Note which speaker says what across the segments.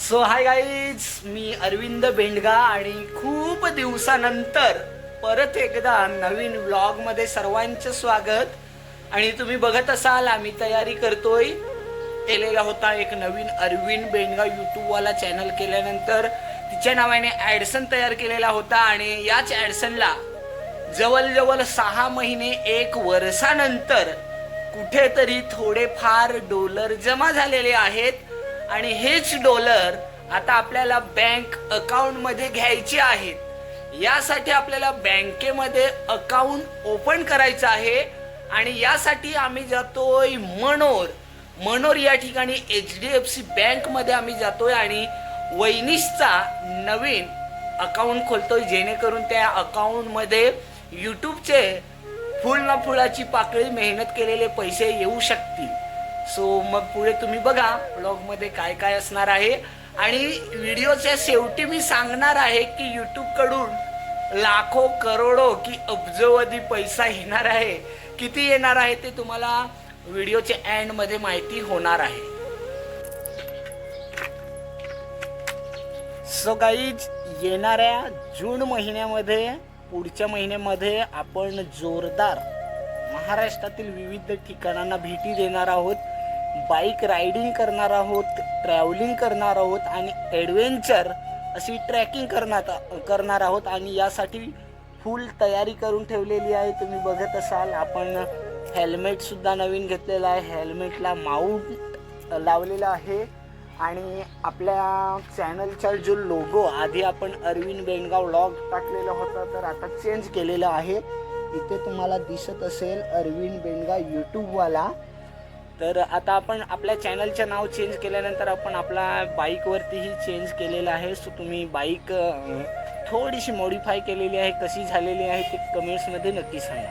Speaker 1: So hi guys मी अरविंद बेंडगा आणि खूप दिवसानंतर परत एकदा नवीन व्लॉगमध्ये सर्वांचं स्वागत. आणि तुम्ही बघत असाल आम्ही तयारी करतोय. केलेला होता एक नवीन अरविंद बेंडगा वाला चॅनल केल्यानंतर. तिच्या नावाने ॲडसन तयार केलेला होता आणि याच ॲडसनला जवळजवळ सहा महिने एक वर्षानंतर कुठेतरी थोडेफार डॉलर जमा झालेले आहेत. आणि हेच डॉलर आता आपल्याला बँक अकाउंटमध्ये घ्यायचे आहेत. यासाठी आपल्याला बँकेमध्ये अकाउंट ओपन करायचं आहे आणि यासाठी आम्ही जातोय मनोर. मनोर या ठिकाणी एच डी एफ सी बँकमध्ये आम्ही जातोय आणि वैनिशचा नवीन अकाउंट खोलतोय. जेणेकरून त्या अकाउंटमध्ये यूट्यूबचे फुल ना फुलाची पाकळी मेहनत केलेले पैसे येऊ शकतील. सो मग पुढे तुम्ही बघा ब्लॉगमध्ये काय काय असणार आहे. आणि व्हिडिओच्या शेवटी मी सांगणार आहे की यूट्यूबकडून लाखो करोडो की अब्जवधी पैसा येणार आहे. किती येणार आहे ते तुम्हाला व्हिडिओच्या एंडमध्ये माहिती होणार आहे. सो गाईज येणाऱ्या जून महिन्यामध्ये पुढच्या महिन्यामध्ये आपण जोरदार महाराष्ट्रातील विविध ठिकाणांना भेटी देणार आहोत. बाईक रायडिंग करणार आहोत ट्रॅव्हलिंग करणार आहोत आणि ॲडव्हेंचर अशी ट्रॅकिंग करणार करणार आहोत आणि यासाठी फुल तयारी करून ठेवलेली आहे. तुम्ही बघत असाल आपण हेल्मेटसुद्धा नवीन घेतलेलं आहे. हेल्मेटला माऊंट लावलेला आहे. आणि आपल्या चॅनलचा जो लोगो आधी आपण अरविंद बेंडगाव लॉग टाकलेला होता तर आता चेंज केलेला आहे. इथे तुम्हाला दिसत असेल अरविंद बेंडगाव यूट्यूबवाला तर आता आपण आपल्या चॅनलचं नाव चेंज केल्यानंतर आपण आपला बाईकवरतीही चेंज केलेलं आहे. सो तुम्ही बाईक थोडीशी मॉडीफाय केलेली आहे. कशी झालेली आहे ते कमेंट्समध्ये नक्की सांगा.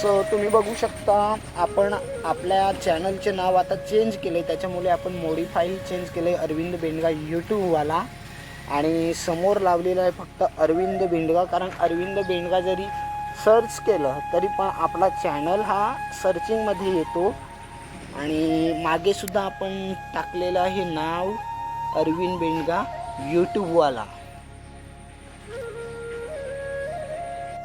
Speaker 1: सो तुम्ही बघू शकता आपण आपल्या चॅनलचे नाव आता चेंज केले. त्याच्यामुळे आपण मॉडीफाईल चेंज केले अरविंद बेंडगा यूट्यूबवाला आणि समोर लावलेलं आहे फक्त अरविंद बेंडगा. कारण अरविंद बेंडगा जरी सर्च केलं तरी पण आपला चॅनल हा सर्चिंगमध्ये येतो. आणि मागे सुद्धा आपण टाकलेलं आहे नाव अरविंद बेंडगा यूट्यूबवाला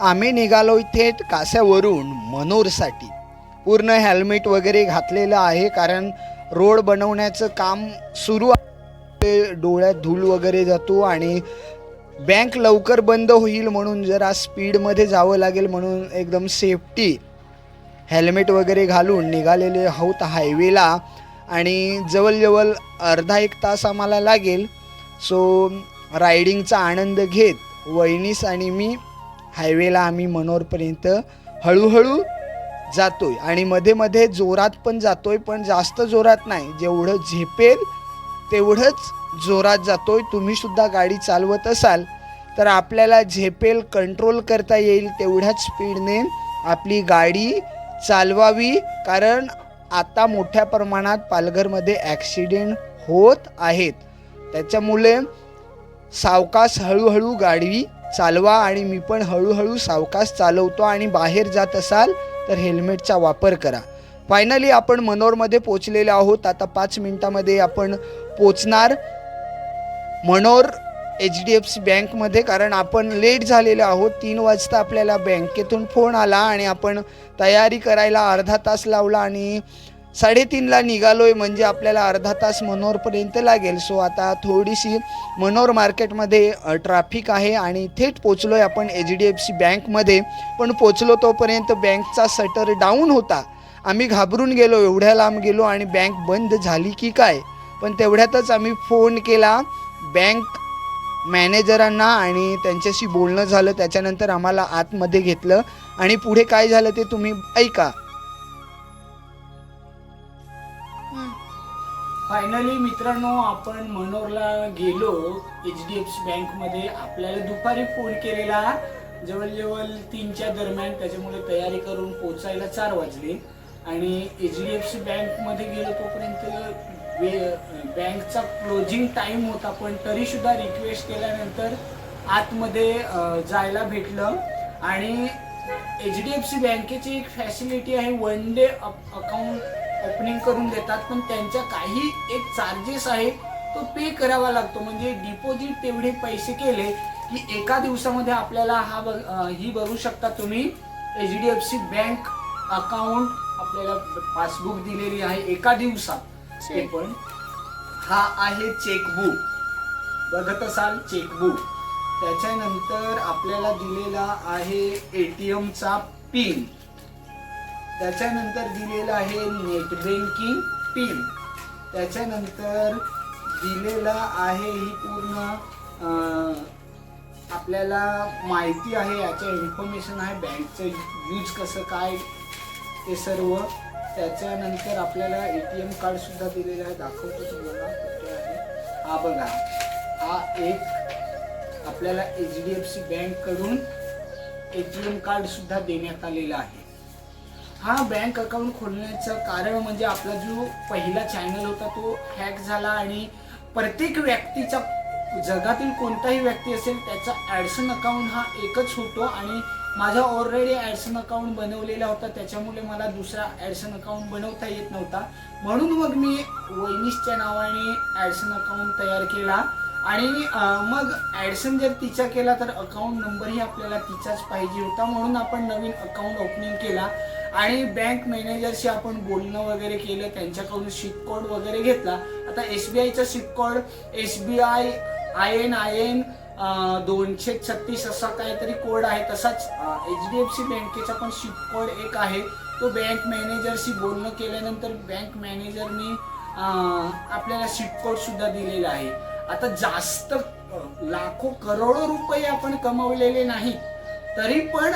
Speaker 2: आम्ही निघालो इथे कास्यावरून मनोरसाठी. पूर्ण हेल्मेट वगैरे घातलेलं आहे कारण रोड बनवण्याचं काम सुरू आहे. डोळ्यात धूळ वगैरे जातो आणि बँक लवकर बंद होईल म्हणून जरा स्पीडमध्ये जावं लागेल म्हणून एकदम सेफ्टी हेल्मेट वगैरे घालून निघालेले आहोत हायवेला. आणि जवळजवळ अर्धा एक तास आम्हाला लागेल. सो रायडिंगचा आनंद घेत वहिनीस आणि मी हायवेला आम्ही मनोरपर्यंत हळूहळू जातो आहे आणि मध्ये मध्ये जोरात पण जातो आहे पण जास्त जोरात नाही. जेवढं झेपेल तेवढंच जोरात जातो आहे तुम्हीसुद्धा गाडी चालवत असाल तर आपल्याला झेपेल कंट्रोल करता येईल तेवढ्याच स्पीडने आपली गाडी चालवावी कारण आता मोठ्या प्रमाणात पालघरमध्ये ॲक्सिडेंट होत आहेत. त्याच्यामुळे सावकाश हळूहळू गाडी चालवा आणि मी पण हळूहळू सावकाश चालवतो आणि बाहेर जात असाल तर हेल्मेटचा वापर करा. फायनली आपण मनोरमध्ये पोचलेले आहोत. आता पाच मिनिटामध्ये आपण पोचणार Manor H D F C बँकमध्ये कारण आपण लेट झालेलो आहोत तीन वाजता आपल्याला बँकेतून फोन आला आणि आपण तयारी करायला अर्धा तास लावला आणि साडेतीनला निघालो आहे म्हणजे आपल्याला अर्धा तास मनोरपर्यंत लागेल. सो आता थोडीशी मनोर मार्केटमध्ये ट्रॅफिक आहे आणि थेट पोचलो आहे आपण एच डी एफ सी बँकमध्ये. पण पोचलो तोपर्यंत बँकचा सटर डाऊन होता. आम्ही घाबरून गेलो एवढ्या लांब गेलो आणि बँक बंद झाली की काय? पण तेवढ्यातच आम्ही फोन केला. बँक मॅनेजरांना आणि त्यांच्याशी बोलणं झालं त्याच्यानंतर आम्हाला आतमध्ये घेतलं. आणि पुढे काय झालं ते तुम्ही ऐका.
Speaker 1: फायनली मित्रांनो आपण मनोरला गेलो एच डी एफ सी बँकमध्ये. आपल्याला दुपारी फोन केलेला. जवळजवळ तीनच्या दरम्यान त्याच्यामुळे तयारी करून पोचायला चार वाजले. आणि एच डी एफ सी बँकमध्ये गेलो तोपर्यंत वे बँकचा क्लोजिंग टाईम होता पण तरी सुद्धा रिक्वेस्ट केल्यानंतर आतमध्ये जायला भेटलं. आणि एच डी एफ सी बँकेची एक फॅसिलिटी आहे वन डे अकाउंट ओपनिंग करून देतात पण त्यांच्या काही एक चार्जेस आहे तो पे करावा लागतो. म्हणजे डिपॉझिट तेवढे पैसे केले की एका दिवसामध्ये आपल्याला हा बघ- ही बघू शकता तुम्ही H D F C bank account आपल्याला पासबुक दिलेली आहे एका दिवसात. ते पण हा आहे चेकबुक. बघत असाल चेकबुक. त्याच्यानंतर आपल्याला दिलेला आहे एटीएम चा पिन त्याच्यानंतर दिलेला आहे नेट बँकिंग पिन त्याच्यानंतर दिलेला आहे ही पूर्ण आपल्याला माहिती आहे याच्या इन्फॉर्मेशन आहे बँकचं यूज कसं काय ते सर्व त्याच्यानंतर आपल्याला ए टी एम कार्ड सुद्धा दिलेलं आहे. दाखवतो तुम्हाला कुठे आहे. हा बघा. हा एक आपल्याला एच डी एफ सी बँककडून ए टी एम कार्ड सुद्धा देण्यात आलेला आहे. हा बँक अकाउंट खोलण्याचं कारण म्हणजे आपला जो पहिला चॅनल होता तो हॅक झाला आणि प्रत्येक व्यक्तीचा जगातील कोणताही व्यक्ती असेल त्याचा ॲडसन अकाउंट हा एकच होतो आणि माझा ऑलरेडी ॲडसन अकाउंट बनवलेला होता. त्याच्यामुळे मला दुसरा ॲडसन अकाउंट बनवता येत नव्हता. म्हणून मग मी वैनिसच्या नावाने ॲडसन अकाउंट तयार केला. आणि मग ॲडसन जर तिचा केला तर अकाउंट नंबरही आपल्याला तिचाच पाहिजे होता. म्हणून आपण नवीन अकाउंट ओपनिंग केला. आणि बँक मॅनेजरशी आपण बोलणं वगैरे केलं. त्यांच्याकडून शिप कोड वगैरे घेतला. आता एस बी आयचा ship code S B I I N I N दोनशे छत्तीस असा काहीतरी कोड आहे. तसाच एच डी एफ सी बँकेचा पण शिप कोड एक आहे. तो बँक मॅनेजरशी बोलणं केल्यानंतर बँक मॅनेजरने आपल्याला शिप कोड सुद्धा दिलेला आहे. आता जास्त लाखो करोडो रुपये आपण कमवलेले नाही. तरी पण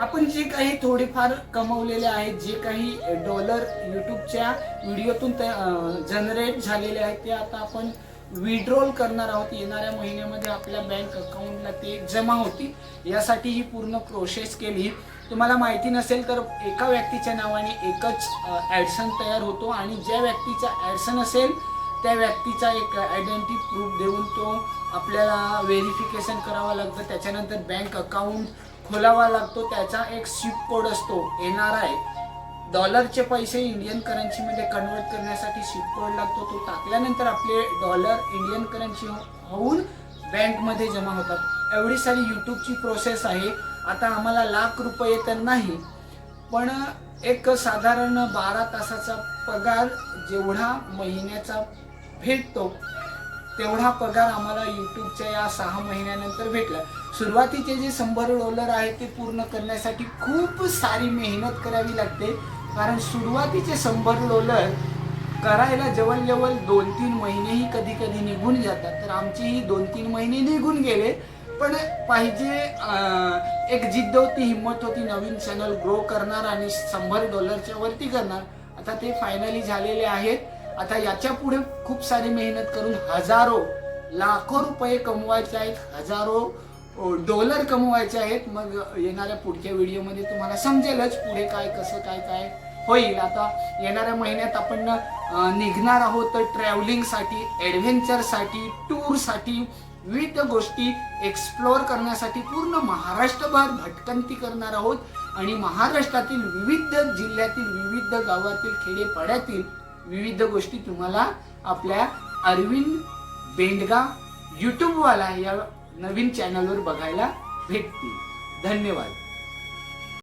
Speaker 1: आपण जे काही थोडेफार कमवलेले आहेत जे काही डॉलर युट्यूबच्या व्हिडिओतून जनरेट झालेले आहेत ते आता आपण विड्रॉल करणार आहोत. येणाऱ्या महिन्यामध्ये आपल्या बँक अकाउंटला ते जमा होतील यासाठी ही पूर्ण प्रोसेस केली. तुम्हाला माहिती नसेल तर एका व्यक्तीच्या नावाने एकच ॲडसन तयार होतो आणि ज्या व्यक्तीचा ॲडसन असेल त्या व्यक्तीचा एक आयडेंटिटी प्रूफ देऊन तो आपल्याला व्हेरिफिकेशन करावं लागतं. त्याच्यानंतर बँक अकाउंट खोलावा लागतो. त्याचा एक स्विप कोड असतो. एन आर आय डॉलरचे पैसे इंडियन करन्सीमध्ये कन्वर्ट करण्यासाठी स्विफ्ट कोड लागतो तो टाकल्यानंतर आपले डॉलर इंडियन करन्सी होऊन बँकमध्ये जमा होतात. एवढी सारी यूट्यूबची प्रोसेस आहे. आता आम्हाला लाख रुपये तर नाही पण एक साधारण बारा तासाचा पगार जेवढा महिन्याचा भेटतो तेवढा पगार आम्हाला यूट्यूबच्या या सहा महिन्यानंतर भेटला. सुरुवातीचे जे शंभर डॉलर आहे ते पूर्ण करण्यासाठी खूप सारी मेहनत करावी लागते. कारण सुरुवातीचे शंभर डॉलर करायला जवळजवळ दोन तीन महिनेही कधी कधी निघून जातात. तर आमचेही दोन तीन महिने निघून गेले. पण पाहिजे एक जिद्द होती हिंमत होती नवीन चॅनल ग्रो करणार आणि शंभर डॉलरच्या वरती करणार. आता ते फायनली झालेले आहेत. आता याच्यापुढे खूप सारी मेहनत करून हजारो लाखो रुपये कमवायचे आहेत. हजारो डॉलर कमवायचे आहेत. मग येणाऱ्या पुढच्या व्हिडिओमध्ये तुम्हाला समजेलच पुढे काय कसं काय काय. होईल. आता येणाऱ्या महिन्यात आपण निघणार आहोत ट्रॅव्हलिंगसाठी ॲडव्हेंचरसाठी टूरसाठी विविध गोष्टी एक्सप्लोअर करण्यासाठी पूर्ण महाराष्ट्रभर भटकंती करणार आहोत. आणि महाराष्ट्रातील विविध जिल्ह्यातील विविध गावातील खेडेपाड्यातील विविध गोष्टी तुम्हाला आपल्या अरविंद बेंडगा यूट्यूबवाला या नवीन चॅनलवर बघायला भेटतील. धन्यवाद.